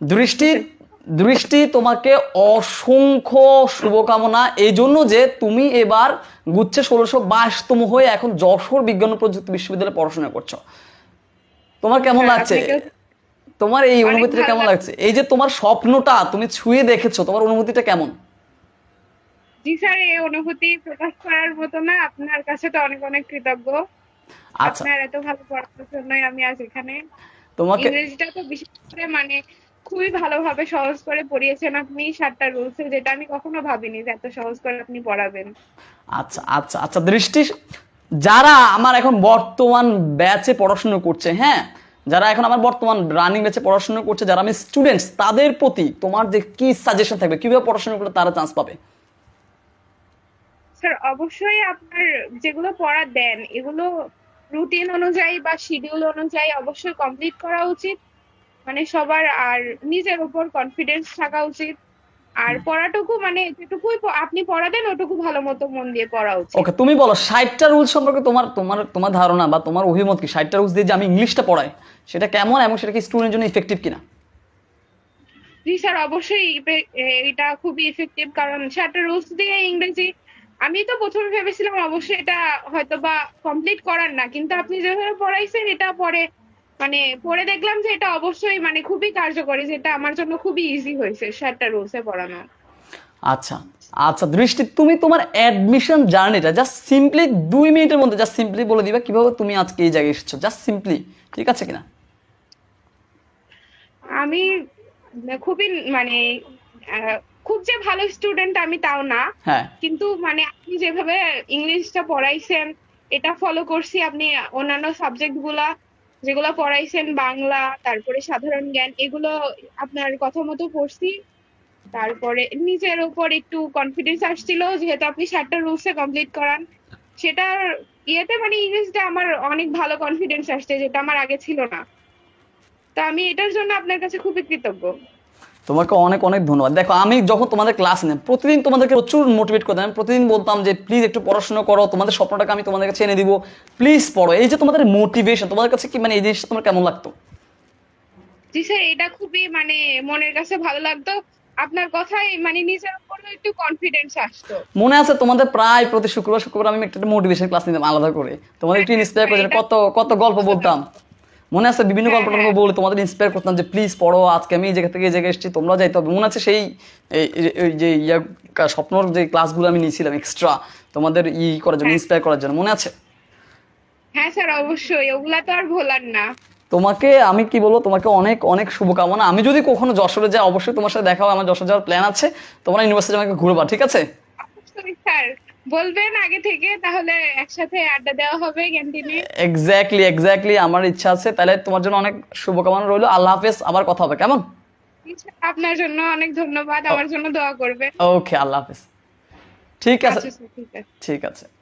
দৃষ্টি দৃষ্টি তোমাকে অসংখ্য শুভকামনা। এই জন্য যে তুমি এবার গুচ্ছে ষোলোশো বাইশতম হয়ে এখন যশোর বিজ্ঞান প্রযুক্তি বিশ্ববিদ্যালয়ে পড়াশোনা করছ। তোমার কেমন হ্যাঁ, লাগছে? তোমার এই অনুভূতিটা কেমন লাগছে। এই যে তোমার স্বপ্নটা তুমি ছুঁয়ে দেখেছ তোমার অনুভূতিটা কেমন? জি স্যার এই অনুভূতি প্রকাশ করার মতো না আপনার কাছে তো অনেক অনেক কৃতজ্ঞ। আচ্ছা। আপনার এত ভালো পড়ানোর আমি আজ এখানে। তোমাকে ইংরেজিটা তো বিশেষ করে মানে খুবই ভালোভাবে সহজ করে পড়িয়েছেন আপনি সাতটা রুলসে যেটা আমি কখনো ভাবিনি যে এত সহজ করে আপনি পড়াবেন। আচ্ছা আচ্ছা আচ্ছা দৃষ্টি যারা আমার এখন বর্তমান ব্যাচে পড়াশোনা করছে হ্যাঁ যারা এখন আমার বর্তমান রানিং ব্যাচে পড়াশোনা করছে যারা আমি স্টুডেন্টস তাদের প্রতি তোমার যে কি সাজেশন থাকবে কীভাবে পড়াশোনা করলে তারা চান্স পাবে? স্যার অবশ্যই আপনার যেগুলো পড়া দেন এগুলো রুটিন অনুযায়ী বা শিডিউল অনুযায়ী অবশ্যই কমপ্লিট করা উচিত। মানে সবার আর নিজের উপর কনফিডেন্স থাকা উচিত। আর পড়াটুকু মানে যেটুকুই আপনি পড়া দেন ওটুকু ভালো মতো মন দিয়ে পড়া উচিত। ওকে তুমি বলো ষাটটা রুল সম্পর্কে তোমার তোমার তোমার ধারণা বা তোমার অভিমত কি? ষাটটা রুলস দিয়ে যে আমি ইংলিশটা পড়াই সেটা কেমন এবং সেটা কি স্টুডেন্টের জন্য ইফেক্টিভ কিনা? জি স্যার অবশ্যই এটা খুবই ইফেক্টিভ কারণ সাতটা রুলস দিয়ে ইংরেজি আমি তো প্রথমে ভেবেছিলাম অবশ্যই এটা হয়তো বা কমপ্লিট করার না কিন্তু আপনি যেভাবে পড়াইছেন এটা পরে মানে পড়ে দেখলাম যে এটা অবশ্যই মানে খুবই কার্যকরী যেটা আমার জন্য খুবই ইজি হয়েছে সাতটা রুলসে পড়ানো। আচ্ছা আচ্ছা দৃষ্টি তুমি তোমার অ্যাডমিশন জার্নিটা জাস্ট সিম্পলি দুই মিনিটের মধ্যে জাস্ট সিম্পলি বলে দিবা কীভাবে তুমি আজকে এই জায়গায় এসেছ জাস্ট সিম্পলি ঠিক আছে কিনা? আমি খুবই মানে খুব যে ভালো স্টুডেন্ট আমি তাও না হ্যাঁ। কিন্তু মানে আপনি যেভাবে ইংলিশটা পড়াইছেন এটা ফলো করছি আপনি অন্যান্য সাবজেক্টগুলা যেগুলো পড়াইছেন বাংলা, তারপরে সাধারণ জ্ঞান, এগুলো আপনার কথা মতো পড়ছি। তারপরে নিজের উপর একটু কনফিডেন্স আসছিল, যেহেতু আপনি সাতটা রুলসে কমপ্লিট করান। সেটার ইয়েতে মানে ইংলিশটা আমার অনেক ভালো কনফিডেন্স আসছে, যেটা আমার আগে ছিল না। তা আমি এটার জন্য আপনার কাছে খুবই কৃতজ্ঞ। তোমাকে অনেক অনেক ধন্যবাদ। দেখো আমি যখন তোমাদের ক্লাস নেই প্রতিদিন তোমাদেরকে প্রচুর মোটিভেট করতাম আমি প্রতিদিন বলতাম যে প্লিজ একটু পড়াশোনা করো তোমাদের স্বপ্নটাকে আমি তোমাদের কাছে এনে দিব। প্লিজ পড়ো। এই যে তোমাদের মোটিভেশন তোমাদের কাছে কি মানে এই জিনিসটা তোমার কেমন লাগতো? জি স্যার এটা খুবই মানে মনের কাছে ভালো লাগতো। আপনার কথাই মানে নিজের উপর একটু কনফিডেন্স আসতো। মনে আছে তোমাদের প্রায় প্রতি শুক্রবার শুক্রবার আমি একটা মোটিভেশন ক্লাস নিতাম আলাদা করে। তোমাদের একটু ইন্সপায়ার করে কত কত গল্প বলতাম। মনে আছে বিভিন্ন গল্প টল্প বলে তোমাদের ইন্সপায়ার করতাম যে প্লিজ পড়ো আজকে আমি এই জায়গা থেকে এই জায়গায় এসেছি তোমরা যাইতে হবে মনে আছে সেই যে ইয়া স্বপ্নর যে ক্লাসগুলো আমি নিয়েছিলাম এক্সট্রা তোমাদের ই করার জন্য ইন্সপায়ার করার জন্য মনে আছে? হ্যাঁ স্যার অবশ্যই ওগুলা তো আর ভোলার না। তোমাকে আমি কি বলব তোমাকে অনেক অনেক শুভকামনা। আমি যদি কখনো যশোরে যাই অবশ্যই তোমার সাথে দেখা হবে আমার যশোর যাওয়ার প্ল্যান আছে তোমরা ইউনিভার্সিটি আমাকে ঘুরবা ঠিক আছে? স্যার। বলবেন আগে থেকে তাহলে একসাথে আড্ডা দেওয়া হবে ক্যান্টিনে। এক্স্যাক্টলি এক্স্যাক্টলি আমার ইচ্ছা আছে। তাহলে তোমার জন্য অনেক শুভকামনা রইল। আল্লাহ হাফেজ আবার কথা হবে কেমন? আপনার জন্য অনেক ধন্যবাদ। আমার জন্য দোয়া করবে ওকে আল্লাহ হাফেজ। ঠিক আছে। আচ্ছা আছে। ঠিক আছে।